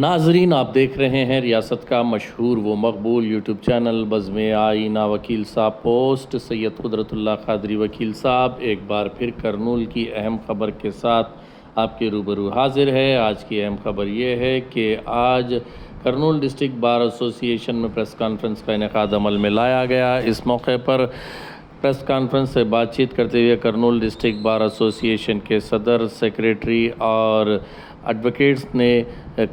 ناظرین، آپ دیکھ رہے ہیں ریاست کا مشہور و مقبول یوٹیوب چینل بزم آئینہ وکیل صاحب پوسٹ۔ سید قدرت اللہ قادری وکیل صاحب، ایک بار پھر کرنول کی اہم خبر کے ساتھ آپ کے روبرو حاضر ہے۔ آج کی اہم خبر یہ ہے کہ آج کرنول ڈسٹک بار ایسوسی ایشن میں پریس کانفرنس کا انعقاد عمل میں لایا گیا۔ اس موقع پر پریس کانفرنس سے بات چیت کرتے ہوئے کرنول ڈسٹرک بار ایسوسیشن کے صدر، سیکریٹری اور ایڈوکیٹس نے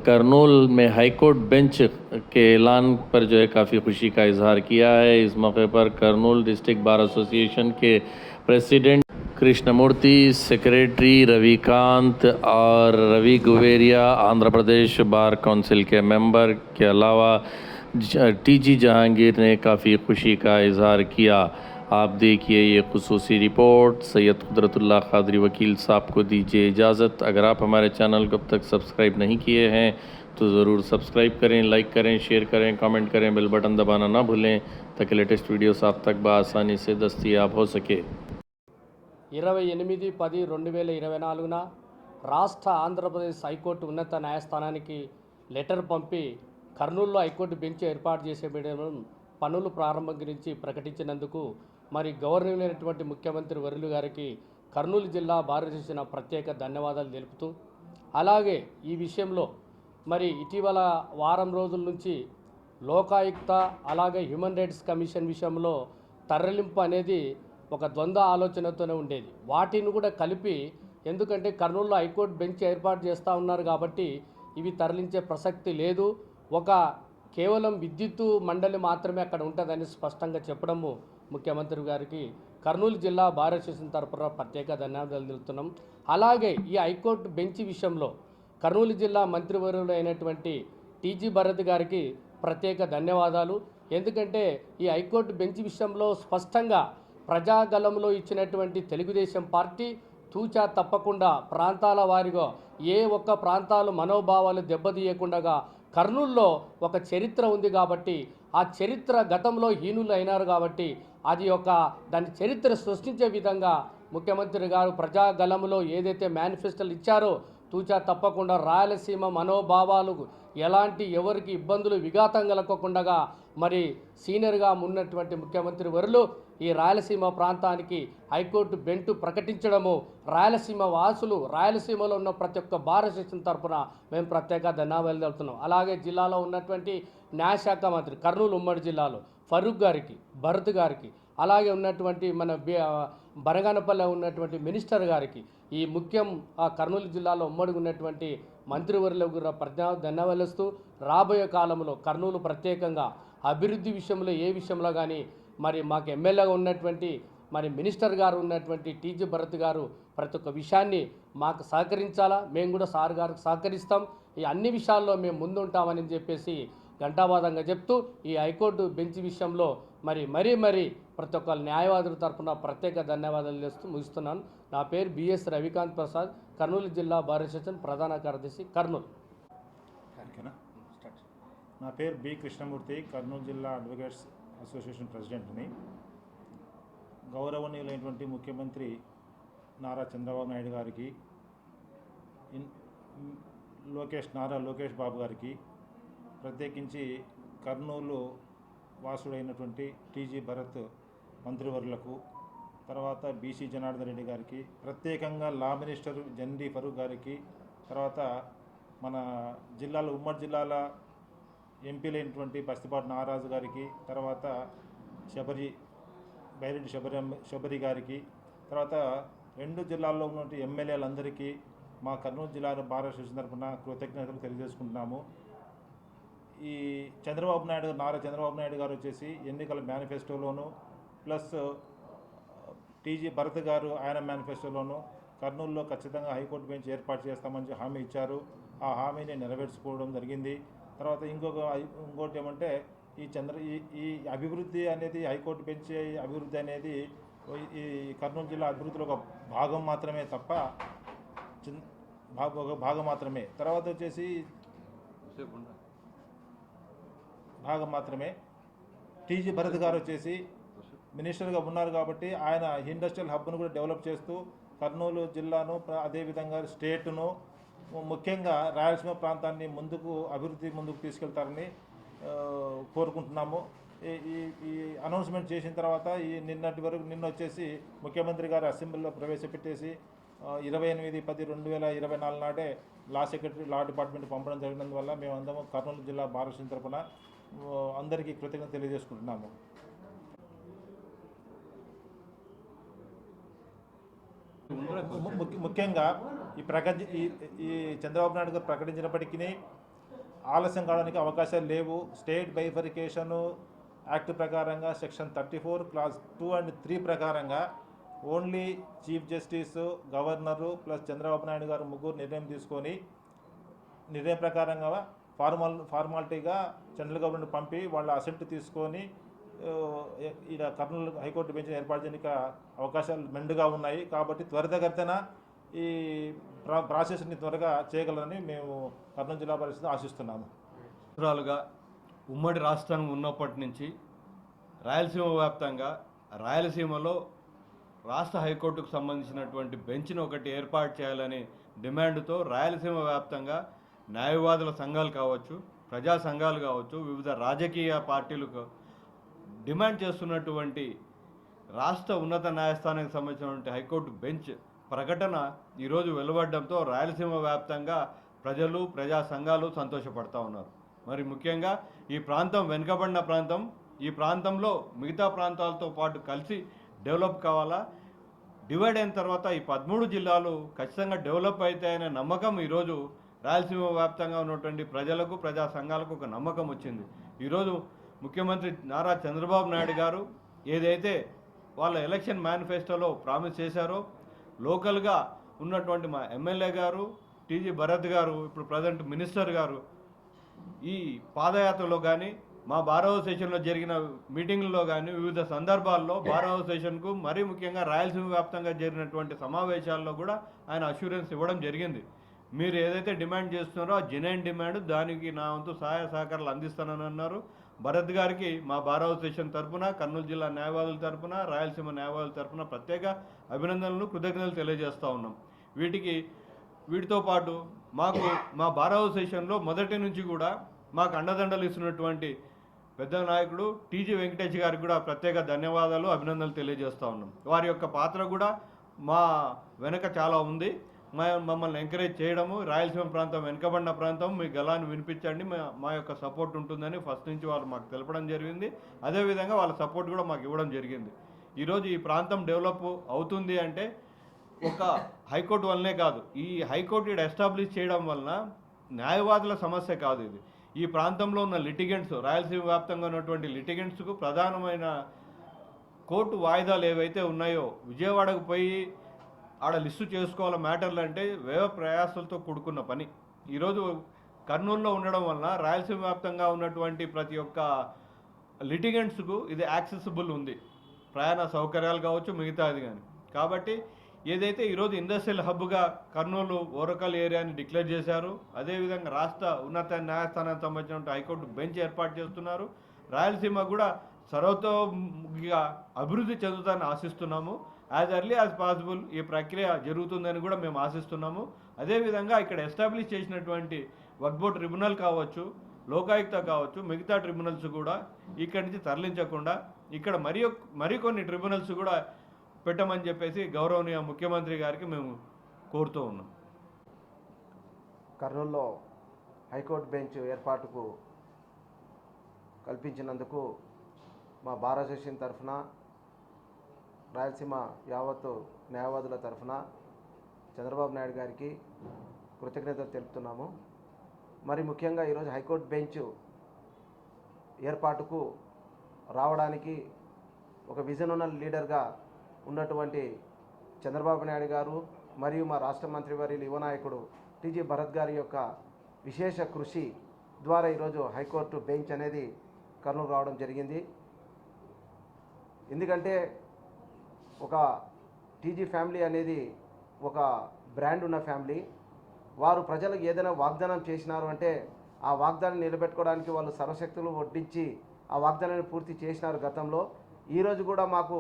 کرنول میں ہائی کورٹ بینچ کے اعلان پر جو ہے کافی خوشی کا اظہار کیا ہے۔ اس موقع پر کرنول ڈسٹرک بار ایسوسیشن کے پریسیڈنٹ کرشن مورتی سیکریٹری روی کانت اور روی گویریا، آندھرا پردیش بار کونسل کے ممبر کے علاوہ ٹی جی جہانگیر نے کافی خوشی کا اظہار کیا۔ آپ دیکھیے یہ خصوصی رپورٹ، سید قدرت اللہ خادری وکیل صاحب کو دیجیے اجازت۔ اگر آپ ہمارے چینل کو اب تک سبسکرائب نہیں کیے ہیں، تو ضرور سبسکرائب کریں، لائک کریں، شیئر کریں، کامنٹ کریں بل بٹن دبانا نہ بھولیں تاکہ لیٹسٹ ویڈیوز آپ تک بآسانی سے دستیاب ہو سکے۔ ఇరవై ఎనిమిది پہ రెండు వేల ఇరవై నాలుగున రాష్ట్ర ఆంధ్రప్రదేశ్ హైకోర్టు ఉన్నత న్యాయస్థానానికి లెటర్ لٹر پمپ హైకోర్టు బెంచ్ ఏర్పాటు చేసే పనులు ప్రారంభం గురించి మరి గవర్నర్ ముఖ్యమంత్రి వరులు గారికి కర్నూలు జిల్లా భారతదేశం ప్రత్యేక ధన్యవాదాలు తెలుపుతూ అలాగే ఈ విషయంలో మరి ఇటీవల వారం రోజుల నుంచి లోకాయుక్త అలాగే హ్యూమన్ రైట్స్ కమిషన్ విషయంలో తరలింపు అనేది ఒక ద్వంద్వ ఆలోచనతోనే ఉండేది. వాటిని కూడా కలిపి ఎందుకంటే కర్నూలులో హైకోర్టు బెంచ్ ఏర్పాటు చేస్తూ ఉన్నారు కాబట్టి ఇవి తరలించే ప్రసక్తి లేదు. ఒక కేవలం విద్యుత్తు మండలి మాత్రమే అక్కడ ఉంటుందని స్పష్టంగా చెప్పడము ముఖ్యమంత్రి గారికి కర్నూలు జిల్లా భారత అసోసియేషన్ తరపున ప్రత్యేక ధన్యవాదాలు తెలుపుతున్నాం. అలాగే ఈ హైకోర్టు బెంచ్ విషయంలో కర్నూలు జిల్లా మంత్రివర్యులు అయినటువంటి టీజీ భరత్ గారికి ప్రత్యేక ధన్యవాదాలు. ఎందుకంటే ఈ హైకోర్టు బెంచ్ విషయంలో స్పష్టంగా ప్రజాగలంలో ఇచ్చినటువంటి తెలుగుదేశం పార్టీ తూచా తప్పకుండా ప్రాంతాల వారిగా ఏ ఒక్క ప్రాంతాలు మనోభావాలు దెబ్బతీయకుండా కర్నూల్లో ఒక చరిత్ర ఉంది కాబట్టి ఆ చరిత్ర గతంలో హీనులు అయినారు కాబట్టి అది ఒక దాని చరిత్ర సృష్టించే విధంగా ముఖ్యమంత్రి గారు ప్రజాగలంలో ఏదైతే మేనిఫెస్టోలు ఇచ్చారో తూచా తప్పకుండా రాయలసీమ మనోభావాలు ఎలాంటి ఎవరికి ఇబ్బందులు విఘాతం కలగకుండా మరి సీనియర్గా ఉన్నటువంటి ముఖ్యమంత్రి వరులు ఈ రాయలసీమ ప్రాంతానికి హైకోర్టు బెంటు ప్రకటించడము రాయలసీమ వాసులు రాయలసీమలో ఉన్న ప్రతి ఒక్క భారతదేశం తరపున మేము ప్రత్యేక ధన్యవాదాలు తెలుపుతున్నాం. అలాగే జిల్లాలో ఉన్నటువంటి న్యాయశాఖ మంత్రి కర్నూలు ఉమ్మడి జిల్లాలో ఫరూక్ గారికి భరత్ గారికి అలాగే ఉన్నటువంటి మన బనగానపల్లె ఉన్నటువంటి మినిస్టర్ గారికి ఈ ముఖ్యం ఆ కర్నూలు జిల్లాలో ఉమ్మడి ఉన్నటువంటి మంత్రివర్యులకు ప్రజ్ఞా ధన్యవాదాలుస్తూ రాబోయే కాలంలో కర్నూలు ప్రత్యేకంగా అభివృద్ధి విషయంలో ఏ విషయంలో కానీ మరి మాకు ఎమ్మెల్యేగా ఉన్నటువంటి మరి మినిస్టర్ గారు ఉన్నటువంటి టీజీ భరత్ గారు ప్రతి ఒక్క విషయాన్ని మాకు సహకరించాలా? మేము కూడా సార్ గారికి సహకరిస్తాం. ఈ అన్ని విషయాల్లో మేము ముందుంటామని చెప్పేసి ఘంటావాదంగా చెప్తూ ఈ హైకోర్టు బెంచ్ విషయంలో మరి మరీ మరీ ప్రతి ఒక్క న్యాయవాదుల తరపున ప్రత్యేక ధన్యవాదాలు చేస్తూ ముగిస్తున్నాను. నా పేరు బిఎస్ రవికాంత్ ప్రసాద్ కర్నూలు జిల్లా భారీ అసోసియేషన్ ప్రధాన కార్యదర్శి కర్నూలు. నా పేరు బి. కృష్ణమూర్తి కర్నూలు జిల్లా అడ్వకేట్స్ అసోసియేషన్ ప్రెసిడెంట్ని. గౌరవనీయులైనటువంటి ముఖ్యమంత్రి నారా చంద్రబాబు నాయుడు గారికి లోకేష్ నారా లోకేష్ బాబు గారికి ప్రత్యేకించి కర్నూలు వాసుడైనటువంటి టీజీ భరత్ మంత్రివర్లకు తర్వాత బీసీ జనార్దన్ రెడ్డి గారికి ప్రత్యేకంగా లా మినిస్టర్ జండి ఫరూక్ గారికి తర్వాత మన జిల్లాలో ఉమ్మడి జిల్లాల ఎంపీలైనటువంటి బస్తిపాటి నారాజు గారికి తర్వాత శబరి బైరెడ్డి శబరి శబరి గారికి తర్వాత రెండు జిల్లాల్లో ఉన్నటువంటి ఎమ్మెల్యేలందరికీ మా కర్నూలు జిల్లా భారత అసోసియేషన్ తరఫున కృతజ్ఞతలు తెలియజేసుకుంటున్నాము. ఈ చంద్రబాబు నాయుడు నారా చంద్రబాబు నాయుడు గారు వచ్చేసి ఎన్నికల మేనిఫెస్టోలోను ప్లస్ టీజీ భరత్ గారు ఆయన మేనిఫెస్టోలోను కర్నూలులో ఖచ్చితంగా హైకోర్టు బెంచ్ ఏర్పాటు చేస్తామని హామీ ఇచ్చారు. ఆ హామీని నెరవేర్చుకోవడం జరిగింది. తర్వాత ఇంకొక ఇంకోటి ఏమంటే ఈ చంద్ర ఈ ఈ అభివృద్ధి అనేది హైకోర్టు బెంచ్ అభివృద్ధి అనేది ఈ కర్నూలు జిల్లా అభివృద్ధిలో ఒక భాగం మాత్రమే తప్ప చిన్ ఒక భాగం మాత్రమే. తర్వాత వచ్చేసి భాగం మాత్రమే. టీజీ భరత్ గారు వచ్చేసి మినిస్టర్గా ఉన్నారు కాబట్టి ఆయన ఇండస్ట్రియల్ హబ్ను కూడా డెవలప్ చేస్తూ కర్నూలు జిల్లాను అదేవిధంగా స్టేట్ను ముఖ్యంగా రాయలసీమ ప్రాంతాన్ని ముందుకు అభివృద్ధి ముందుకు తీసుకెళ్తారని కోరుకుంటున్నాము. ఈ- ఈ ఈ అనౌన్స్మెంట్ చేసిన తర్వాత ఈ నిన్నటి వరకు నిన్న వచ్చేసి ముఖ్యమంత్రి గారు అసెంబ్లీలో ప్రవేశపెట్టేసి ఇరవై ఎనిమిది పది రెండు వేల ఇరవై నాలుగు నాడే లా సెక్రటరీ లా డిపార్ట్మెంట్ పంపడం జరిగినందువల్ల మేమందరం కర్నూలు జిల్లా భారత తరపున అందరికీ కృతజ్ఞత తెలియజేసుకుంటున్నాము. ముఖ్యంగా ఈ ప్రకటి ఈ చంద్రబాబు నాయుడు గారు ప్రకటించినప్పటికీ ఆలస్యం కావడానికి అవకాశాలు లేవు. స్టేట్ బైఫరికేషను యాక్ట్ ప్రకారంగా section thirty four clause two and three ప్రకారంగా only chief justice governor plus Chandrababu Naidu garu ముగ్గురు నిర్ణయం తీసుకొని నిర్ణయం ప్రకారంగా ఫార్మల్ ఫార్మాలిటీగా సెంట్రల్ గవర్నమెంట్ పంపి వాళ్ళ అసెంట్ తీసుకొని ఆ, ఈడ కర్నూలు హైకోర్టు బెంచ్ ఏర్పాటు చేయడానికి అవకాశాలు మెండుగా ఉన్నాయి. కాబట్టి త్వరితగతిన ఈ ప్రా ప్రాసెస్ని త్వరగా చేయగలరని మేము కర్నూలు జిల్లా పరిషత్ ఆశిస్తున్నాము. రాలుగా ఉమ్మడి రాష్ట్రం ఉన్నప్పటి నుంచి రాయలసీమ వ్యాప్తంగా రాయలసీమలో రాష్ట్ర హైకోర్టుకు సంబంధించినటువంటి బెంచ్ను ఒకటి ఏర్పాటు చేయాలని డిమాండ్తో రాయలసీమ వ్యాప్తంగా న్యాయవాదుల సంఘాలు కావచ్చు ప్రజా సంఘాలు కావచ్చు వివిధ రాజకీయ పార్టీలు డిమాండ్ చేస్తున్నటువంటి రాష్ట్ర ఉన్నత న్యాయస్థానానికి సంబంధించినటువంటి హైకోర్టు బెంచ్ ప్రకటన ఈరోజు వెలువడడంతో రాయలసీమ వ్యాప్తంగా ప్రజలు ప్రజా సంఘాలు సంతోషపడతా ఉన్నారు. మరి ముఖ్యంగా ఈ ప్రాంతం వెనుకబడిన ప్రాంతం ఈ ప్రాంతంలో మిగతా ప్రాంతాలతో పాటు కలిసి డెవలప్ కావాలా? డివైడ్ అయిన తర్వాత ఈ పదమూడు జిల్లాలు ఖచ్చితంగా డెవలప్ అవుతాయనే నమ్మకం ఈరోజు రాయలసీమ వ్యాప్తంగా ఉన్నటువంటి ప్రజలకు ప్రజా సంఘాలకు ఒక నమ్మకం వచ్చింది. ఈరోజు ముఖ్యమంత్రి నారా చంద్రబాబు నాయుడు గారు ఏదైతే వాళ్ళ ఎలక్షన్ మేనిఫెస్టోలో ప్రామిస్ చేశారో లోకల్గా ఉన్నటువంటి మా ఎమ్మెల్యే గారు టీజీ భరత్ గారు ఇప్పుడు ప్రజెంట్ మినిస్టర్ గారు ఈ పాదయాత్రలో కానీ మా బార్ అసోసియేషన్లో జరిగిన మీటింగ్లలో కానీ వివిధ సందర్భాల్లో బార్ అసోసియేషన్కు మరీ ముఖ్యంగా రాయలసీమ వ్యాప్తంగా జరిగినటువంటి సమావేశాల్లో కూడా ఆయన అష్యూరెన్స్ ఇవ్వడం జరిగింది. మీరు ఏదైతే డిమాండ్ చేస్తున్నారో ఆ జెన్యున్ డిమాండ్ దానికి నా వంతు సహాయ సహకారాలు అందిస్తానని అన్నారు. భరత్ గారికి మా భారవ స్టేషన్ తరపున కర్నూలు జిల్లా న్యాయవాదుల తరపున రాయలసీమ న్యాయవాదుల తరపున ప్రత్యేక అభినందనలు కృతజ్ఞతలు తెలియజేస్తూ ఉన్నాం. వీటికి వీటితో పాటు మాకు మా భారవ స్టేషన్లో మొదటి నుంచి కూడా మాకు అండదండలు ఇస్తున్నటువంటి పెద్ద నాయకుడు టీజీ వెంకటేష్ గారికి కూడా ప్రత్యేక ధన్యవాదాలు అభినందనలు తెలియజేస్తూ ఉన్నాం. వారి యొక్క పాత్ర కూడా మా వెనక చాలా ఉంది. మమ్మల్ని ఎంకరేజ్ చేయడము రాయలసీమ ప్రాంతం వెనుకబడిన ప్రాంతం మీ గలాన్ని వినిపించండి మా మా యొక్క సపోర్ట్ ఉంటుందని ఫస్ట్ నుంచి వాళ్ళు మాకు తెలపడం జరిగింది. అదేవిధంగా వాళ్ళ సపోర్ట్ కూడా మాకు ఇవ్వడం జరిగింది. ఈరోజు ఈ ప్రాంతం డెవలప్ అవుతుంది అంటే ఒక హైకోర్టు వల్లనే కాదు ఈ హైకోర్టు ఇక్కడ ఎస్టాబ్లిష్ చేయడం వలన న్యాయవాదుల సమస్య కాదు ఇది. ఈ ప్రాంతంలో ఉన్న లిటిగెంట్స్ రాయలసీమ వ్యాప్తంగా ఉన్నటువంటి లిటిగెంట్స్కు ప్రధానమైన కోర్టు వాయిదాలు ఏవైతే ఉన్నాయో విజయవాడకు పోయి ఆడ లిస్టు చేసుకోవాలి మ్యాటర్లు అంటే వేవ ప్రయాసాలతో కూడుకున్న పని. ఈరోజు కర్నూలులో ఉండడం వలన రాయలసీమ వ్యాప్తంగా ఉన్నటువంటి ప్రతి ఒక్క లిటిగెంట్స్కు ఇది యాక్సెసిబుల్ ఉంది. ప్రయాణ సౌకర్యాలు కావచ్చు మిగతాది కానీ కాబట్టి ఏదైతే ఈరోజు ఇండస్ట్రియల్ హబ్గా కర్నూలు ఓరకల్ ఏరియాని డిక్లేర్ చేశారు అదేవిధంగా రాష్ట్ర ఉన్నత న్యాయస్థానానికి సంబంధించిన హైకోర్టు బెంచ్ ఏర్పాటు చేస్తున్నారు. రాయలసీమ కూడా సర్వతోముఖిగా అభివృద్ధి చెందుతారని ఆశిస్తున్నాము. యాజ్ ఎర్లీ యాజ్ పాసిబుల్ ఈ ప్రక్రియ జరుగుతుందని కూడా మేము ఆశిస్తున్నాము. అదేవిధంగా ఇక్కడ ఎస్టాబ్లిష్ చేసినటువంటి వక్బో ట్రిబ్యునల్ కావచ్చు లోకాయుక్త కావచ్చు మిగతా ట్రిబ్యునల్స్ కూడా ఇక్కడి నుంచి తరలించకుండా ఇక్కడ మరి మరికొన్ని ట్రిబ్యునల్స్ కూడా పెట్టమని చెప్పేసి గౌరవనీయ ముఖ్యమంత్రి గారికి మేము కోరుతూ ఉన్నాం. కర్నూల్లో హైకోర్టు బెంచ్ ఏర్పాటుకు కల్పించినందుకు మా బార్ అసోసియేషన్ తరఫున రాయలసీమ యావత్తు న్యాయవాదుల తరఫున చంద్రబాబు నాయుడు గారికి కృతజ్ఞతలు తెలుపుతున్నాము. మరి ముఖ్యంగా ఈరోజు హైకోర్టు బెంచ్ ఏర్పాటుకు రావడానికి ఒక విజన్ ఉన్న లీడర్గా ఉన్నటువంటి చంద్రబాబు నాయుడు గారు మరియు మా రాష్ట్ర మంత్రి వర్యులు యువ నాయకుడు టీజీ భరత్ గారి యొక్క విశేష కృషి ద్వారా ఈరోజు హైకోర్టు బెంచ్ అనేది కర్నూలు రావడం జరిగింది. ఎందుకంటే ఒక టీజీ ఫ్యామిలీ అనేది ఒక బ్రాండ్ ఉన్న ఫ్యామిలీ. వారు ప్రజలకు ఏదైనా వాగ్దానం చేసినారు అంటే ఆ వాగ్దానం నిలబెట్టుకోవడానికి వాళ్ళు సర్వశక్తులు వడ్డించి ఆ వాగ్దానాన్ని పూర్తి చేసినారు గతంలో. ఈరోజు కూడా మాకు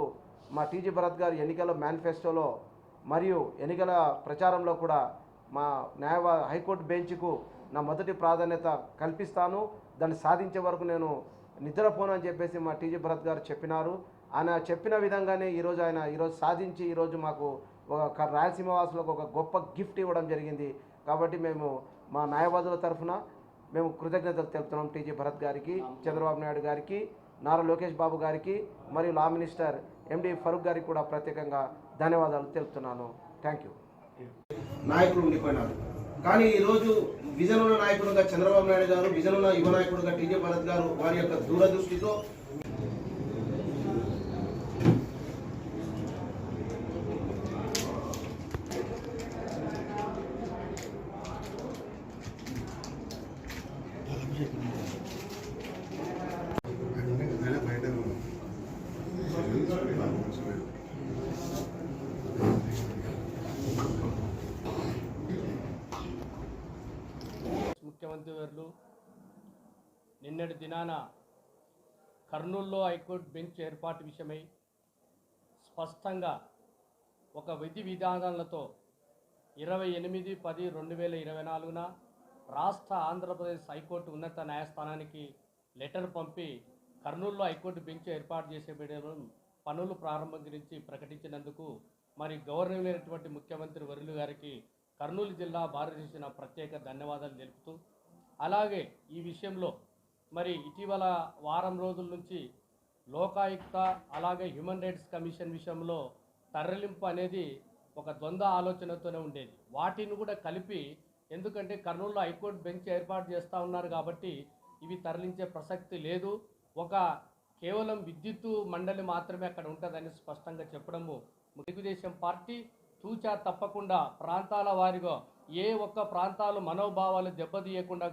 మా టీజీ భరత్ గారు ఎన్నికల మేనిఫెస్టోలో మరియు ఎన్నికల ప్రచారంలో కూడా మా న్యాయవా హైకోర్టు బెంచ్కు నా మొదటి ప్రాధాన్యత కల్పిస్తాను. దాన్ని సాధించే వరకు నేను నిద్రపోను అని చెప్పేసి మా టీజీ భరత్ గారు చెప్పినారు. ఆయన చెప్పిన విధంగానే ఈరోజు ఆయన ఈరోజు సాధించి ఈరోజు మాకు ఒక రాయలసీమ వాసులకు ఒక గొప్ప గిఫ్ట్ ఇవ్వడం జరిగింది. కాబట్టి మేము మా న్యాయవాదుల తరఫున మేము కృతజ్ఞతలు తెలుపుతున్నాం టీజీ భరత్ గారికి చంద్రబాబు నాయుడు గారికి నారా లోకేష్ బాబు గారికి మరియు లా మినిస్టర్ ఎండి ఫరూక్ గారికి కూడా ప్రత్యేకంగా ధన్యవాదాలు తెలుపుతున్నాను. Thank you. నాయకుడు ఉండిపోయినారు. కానీ ఈరోజు విజన్ ఉన్న నాయకుడుగా చంద్రబాబు నాయుడు గారు విజన్ ఉన్న యువ నాయకుడుగా టీజీ భరత్ గారు వారి యొక్క దూరదృష్టితో ముఖ్యమంత్రి వర్యులు నిన్నటి దినాన కర్నూలులో హైకోర్టు బెంచ్ ఏర్పాటు విషయమై స్పష్టంగా ఒక విధి విధానాలతో ఇరవై ఎనిమిది పది రెండు వేల ఇరవై నాలుగున రాష్ట్ర ఆంధ్రప్రదేశ్ హైకోర్టు ఉన్నత న్యాయస్థానానికి లెటర్ పంపి కర్నూలులో హైకోర్టు బెంచ్ ఏర్పాటు చేసే పనులు ప్రారంభం గురించి ప్రకటించినందుకు మరి గౌరవమైనటువంటి ముఖ్యమంత్రి వరులు గారికి కర్నూలు జిల్లా భారతదేశం ప్రత్యేక ధన్యవాదాలు తెలుపుతూ అలాగే ఈ విషయంలో మరి ఇటీవల వారం రోజుల నుంచి లోకాయుక్త అలాగే హ్యూమన్ రైట్స్ కమిషన్ విషయంలో తరలింపు అనేది ఒక ద్వంద్వ ఆలోచనతోనే ఉండేది. వాటిని కూడా కలిపి ఎందుకంటే కర్నూలులో హైకోర్టు బెంచ్ ఏర్పాటు చేస్తూ ఉన్నారు కాబట్టి ఇవి తరలించే ప్రసక్తి లేదు. ఒక కేవలం విద్యుత్తు మండలి మాత్రమే అక్కడ ఉంటుందని స్పష్టంగా చెప్పడము తెలుగుదేశం పార్టీ తూచా తప్పకుండా ప్రాంతాల వారిగా ఏ ఒక్క ప్రాంతాలు మనోభావాలు దెబ్బతీయకుండా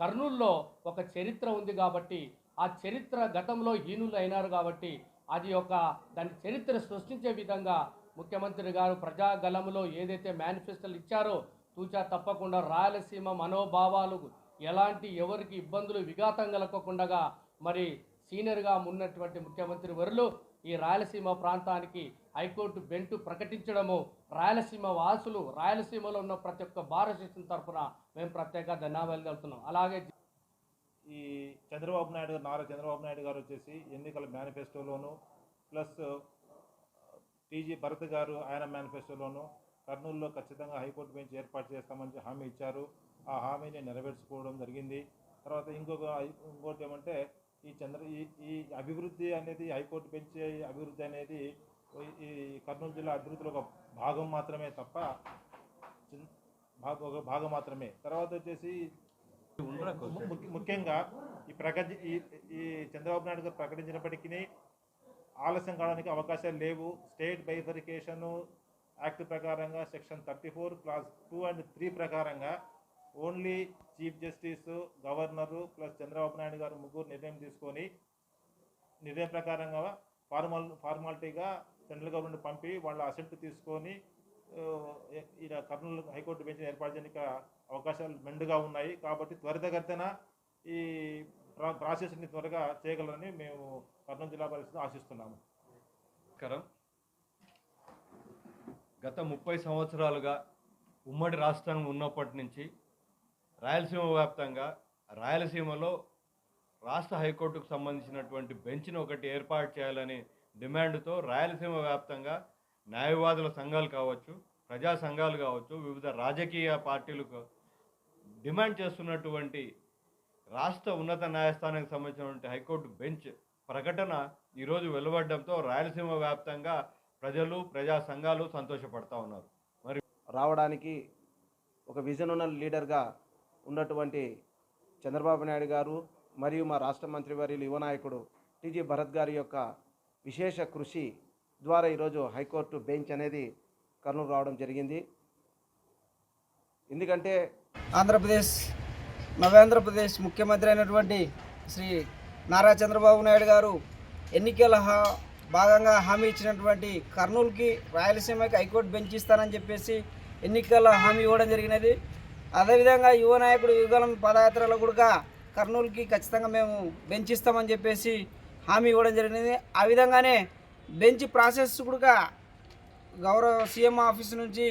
కర్నూల్లో ఒక చరిత్ర ఉంది కాబట్టి ఆ చరిత్ర గతంలో హీనులు అయినారు కాబట్టి అది ఒక దాని చరిత్ర సృష్టించే విధంగా ముఖ్యమంత్రి గారు ప్రజాగలంలో ఏదైతే మేనిఫెస్టోలు ఇచ్చారో తూచా తప్పకుండా రాయలసీమ మనోభావాలు ఎలాంటి ఎవరికి ఇబ్బందులు విఘాతం కలగకుండా మరి సీనియర్గా ఉన్నటువంటి ముఖ్యమంత్రి వరులు ఈ రాయలసీమ ప్రాంతానికి హైకోర్టు బెంటు ప్రకటించడము రాయలసీమ వాసులు రాయలసీమలో ఉన్న ప్రతి ఒక్క భారతదేశం తరఫున మేము ప్రత్యేక ధన్యవాదాలు తెలుపుతున్నాం. అలాగే ఈ చంద్రబాబు నాయుడు గారు నారా చంద్రబాబు నాయుడు గారు వచ్చేసి ఎన్నికల మేనిఫెస్టోలోను ప్లస్ టీజీ భరత్ గారు ఆయన మేనిఫెస్టోలోను కర్నూలులో ఖచ్చితంగా హైకోర్టు బెంచ్ ఏర్పాటు చేస్తామని హామీ ఇచ్చారు. ఆ హామీని నెరవేర్చుకోవడం జరిగింది. తర్వాత ఇంకొక ఇంకోటి ఏమంటే ఈ చంద్ర ఈ ఈ అభివృద్ధి అనేది హైకోర్టు బెంచ్ అభివృద్ధి అనేది ఈ కర్నూలు జిల్లా అభివృద్ధిలో ఒక భాగం మాత్రమే తప్ప ఒక భాగం మాత్రమే. తర్వాత వచ్చేసి ముఖ్యంగా ఈ ప్రకటి ఈ ఈ చంద్రబాబు నాయుడు గారు ప్రకటించినప్పటికీ ఆలస్యం కావడానికి అవకాశాలు లేవు. స్టేట్ బైఫరికేషన్ యాక్ట్ ప్రకారంగా section thirty four clause two and three ప్రకారంగా only chief justice governor plus Chandrababu Naidu garu ముగ్గురు నిర్ణయం తీసుకొని నిర్ణయం ప్రకారంగా ఫార్మల్ ఫార్మాలిటీగా సెంట్రల్ గవర్నమెంట్ పంపి వాళ్ళ అసెంట్ తీసుకొని ఆ, కర్నూలు హైకోర్టు బెంచ్ ఏర్పాటు చేయడానికి అవకాశాలు మెండుగా ఉన్నాయి. కాబట్టి త్వరితగతిన ఈ ప్రా- ప్రాసెస్ని త్వరగా చేయగలరని మేము కర్నూలు జిల్లా పరిస్థితి ఆశిస్తున్నాము. కరం గత ముప్పై సంవత్సరాలుగా ఉమ్మడి రాష్ట్రం ఉన్నప్పటి నుంచి రాయలసీమ వ్యాప్తంగా రాయలసీమలో రాష్ట్ర హైకోర్టుకు సంబంధించినటువంటి బెంచ్ను ఒకటి ఏర్పాటు చేయాలని డిమాండ్తో రాయలసీమ వ్యాప్తంగా న్యాయవాదుల సంఘాలు కావచ్చు ప్రజా సంఘాలు కావచ్చు వివిధ రాజకీయ పార్టీలు డిమాండ్ చేస్తున్నటువంటి రాష్ట్ర ఉన్నత న్యాయస్థానానికి సంబంధించినటువంటి హైకోర్టు బెంచ్ ప్రకటన ఈరోజు వెలువడడంతో రాయలసీమ వ్యాప్తంగా ప్రజలు ప్రజా సంఘాలు సంతోషపడతా ఉన్నారు. మరి రావడానికి ఒక విజన్ ఉన్న లీడర్గా ఉన్నటువంటి చంద్రబాబు నాయుడు గారు మరియు మా రాష్ట్ర మంత్రివర్యులు యువ నాయకుడు టీజీ భరత్ గారి యొక్క విశేష కృషి ద్వారా ఈరోజు హైకోర్టు బెంచ్ అనేది కర్నూలు రావడం జరిగింది. ఎందుకంటే ఆంధ్రప్రదేశ్ నవేంద్రప్రదేశ్ ముఖ్యమంత్రి అయినటువంటి శ్రీ నారా చంద్రబాబు నాయుడు గారు ఎన్నికల భాగంగా హామీ ఇచ్చినటువంటి కర్నూలుకి రాయలసీమకి హైకోర్టు బెంచ్ ఇస్తానని చెప్పేసి ఎన్నికల హామీ ఇవ్వడం జరిగినది. అదేవిధంగా యువ నాయకుడు యుగలం పాదయాత్రలో కూడా కర్నూలుకి ఖచ్చితంగా మేము బెంచ్ ఇస్తామని చెప్పేసి హామీ ఇవ్వడం జరిగినది. ఆ విధంగానే బెంచ్ ప్రాసెస్ కూడా గౌరవ సీఎం ఆఫీస్ నుంచి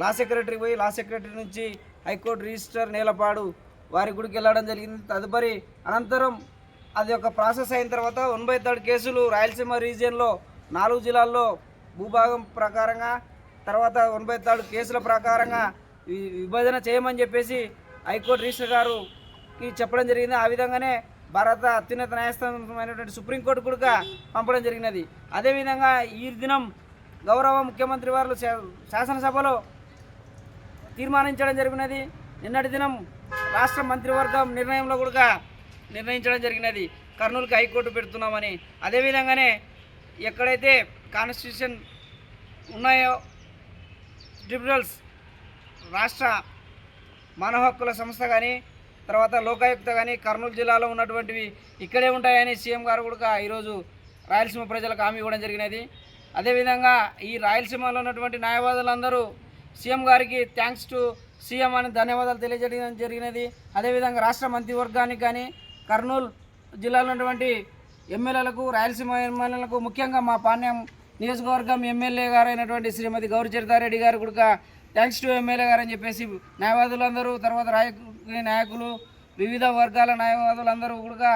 లా సెక్రటరీ పోయి లా సెక్రటరీ నుంచి హైకోర్టు రిజిస్టర్ నేలపాడు వారి గుడికి వెళ్ళడం జరిగింది. తదుపరి అనంతరం అది ఒక ప్రాసెస్ అయిన తర్వాత వన్ బై థర్డ్ కేసులు రాయలసీమ రీజియన్లో నాలుగు జిల్లాల్లో భూభాగం ప్రకారంగా తర్వాత వన్ బై థర్డ్ కేసుల ప్రకారంగా విభజన చేయమని చెప్పేసి హైకోర్టు రిజిస్టర్ గారుకి చెప్పడం జరిగింది. ఆ విధంగానే భారత అత్యున్నత న్యాయస్థానమైనటువంటి సుప్రీంకోర్టు కూడా పంపడం జరిగినది. అదేవిధంగా ఈ దినం గౌరవ ముఖ్యమంత్రి వారు శా- శాసనసభలో తీర్మానించడం జరిగినది. నిన్నటి దినం రాష్ట్ర మంత్రివర్గం నిర్ణయంలో కూడా నిర్ణయించడం జరిగినది. కర్నూలుకి హైకోర్టు పెడుతున్నామని. అదేవిధంగానే ఎక్కడైతే కాన్స్టిట్యూషన్ ఉన్నాయో ట్రిబ్యునల్స్ రాష్ట్ర మానవ హక్కుల సంస్థ కానీ తర్వాత లోకాయుక్త కానీ కర్నూలు జిల్లాలో ఉన్నటువంటివి ఇక్కడే ఉంటాయని సీఎం గారు కూడా ఈరోజు రాయలసీమ ప్రజలకు హామీ ఇవ్వడం జరిగినది. అదేవిధంగా ఈ రాయలసీమలో ఉన్నటువంటి న్యాయవాదులందరూ సీఎం గారికి థ్యాంక్స్ టు సీఎం అని ధన్యవాదాలు తెలియజేయడం జరిగినది. అదేవిధంగా రాష్ట్ర మంత్రివర్గానికి కానీ కర్నూలు జిల్లాలో ఉన్నటువంటి ఎమ్మెల్యేలకు రాయలసీమ ఎమ్మెల్యేలకు ముఖ్యంగా మా పాణ్యం నియోజకవర్గం ఎమ్మెల్యే గారైనటువంటి శ్రీమతి గౌరిచరితారెడ్డి గారు కూడా థ్యాంక్స్ టు ఎమ్మెల్యే గారు అని చెప్పేసి న్యాయవాదులందరూ తర్వాత రాయకులు నాయకులు వివిధ వర్గాల న్యాయవాదులందరూ కూడా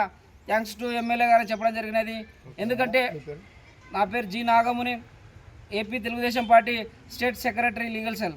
థ్యాంక్స్ టు ఎమ్మెల్యే గారు చెప్పడం జరిగినది. ఎందుకంటే నా పేరు G Nagamuni AP Telugu Desam party state secretary legal cell.